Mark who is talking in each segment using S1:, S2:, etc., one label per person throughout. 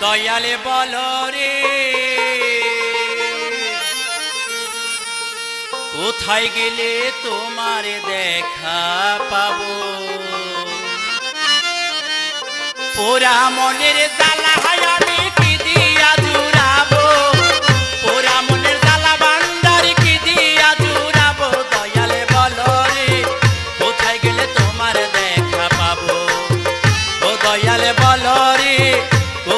S1: দয়ালে বল রে। কোথায় গেলে তোমার দেখা পাবো? পোরা মনের জ্বালা হয় আমি পোরা দয়ালে গেলে তোমার দেখা পাবো? ও দয়ালে বল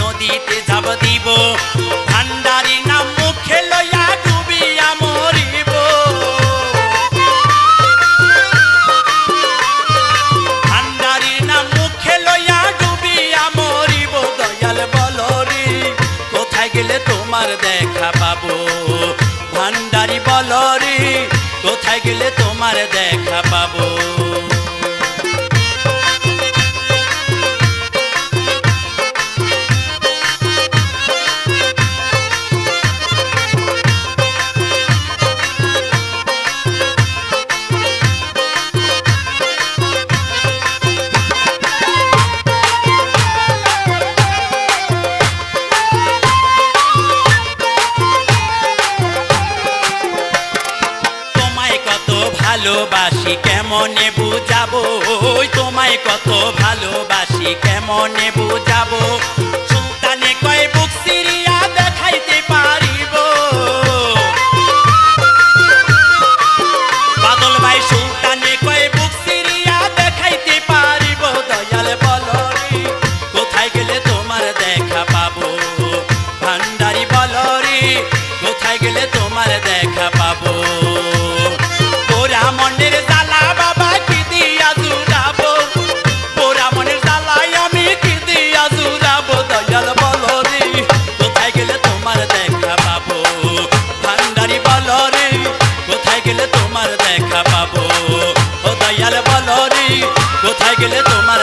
S1: নদীতে যাব দিব। ভান্ডারি নাম মুখে লইয়া ডুবিয়া মরিব। ভান্ডারি নাম ডুবিয়া মরিব। দয়াল বলো রে কোথায় গেলে তোমার দেখা পাবো? ভান্ডারি বলো রে কোথায় গেলে তোমার দেখা পাবো? ভালোবাসি, কেমনে বুঝাবো? ওই তোমায় কত ভালোবাসি, কেমনে বুঝাবো? সুলতানে কয়, বুক সিরিয়া দেখাইতে পারিব। বাদল ভাই, সুলতানে কয়, বুক সিরিয়া দেখাইতে পারিব। দয়াল বলো কোথায় গেলে তোমার দেখা পাবো? ভান্ডারি বলো কোথায় গেলে তোমার দেখা পাবো? গেলে তোমার দেখা পাবো। ও দয়াল বলো রে কোথায় গেলে তোমার